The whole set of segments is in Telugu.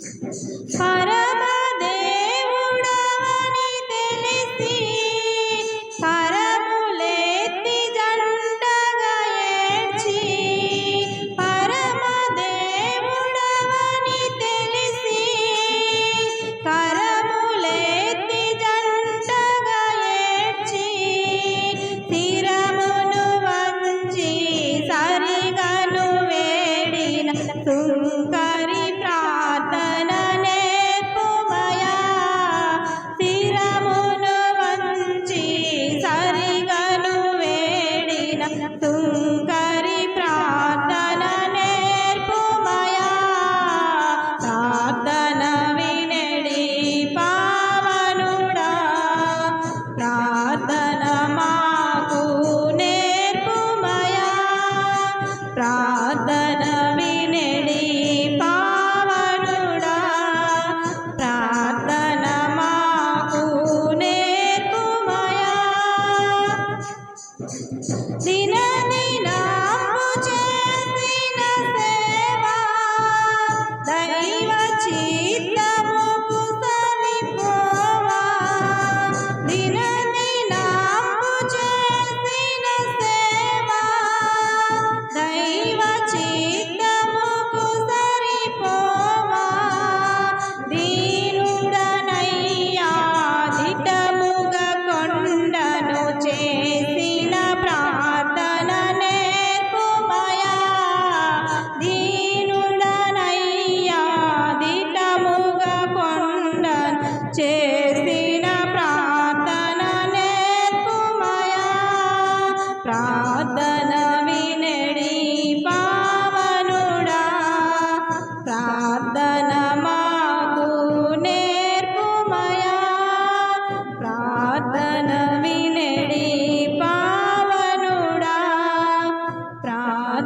Gracias.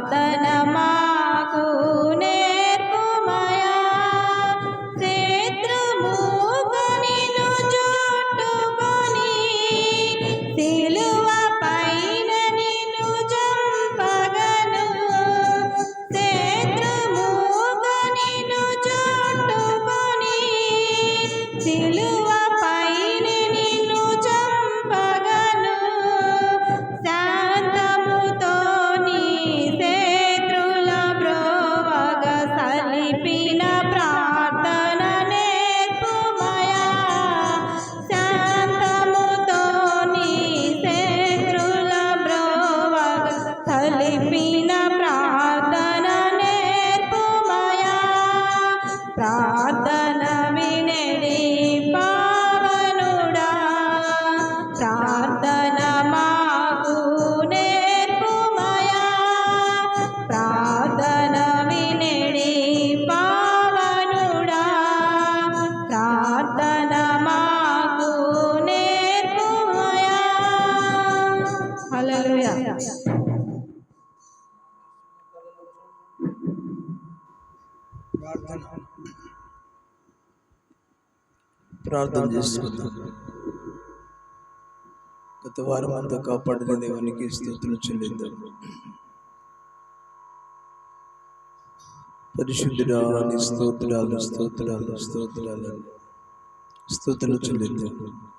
वतन baby. ప్రార్థన. ప్రార్థన చేసుకుందాం. గత వారం అంతా కాపాడిన దేవునికి స్థుతులు చెల్లిద్దాం. పరిశుద్ధుడా స్తోత్రాలు స్తోత్రాలు స్తోత్రాలు. స్థుతులు చెల్లిద్దాం.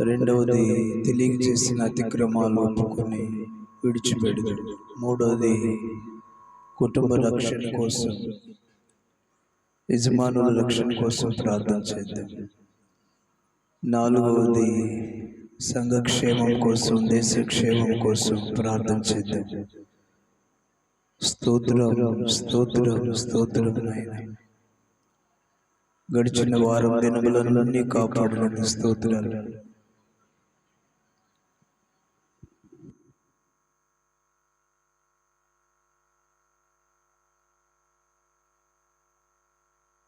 రెండవది తెలియజేసిన అతిక్రమాలు ఒప్పుకొని విడిచిపెడతాడు మూడవది కుటుంబ రక్షణ కోసం యజమానుల రక్షణ కోసం ప్రార్థన చేద్దాం. నాలుగవది సంఘక్షేమం కోసం దేశ క్షేమం కోసం ప్రార్థన చేద్దాం. స్తోత్రం స్తోత్రం స్తోత్రం నాయన. గడిచిన వారం దినములన్నీ కాపాడినందుకు స్తోత్రాలు.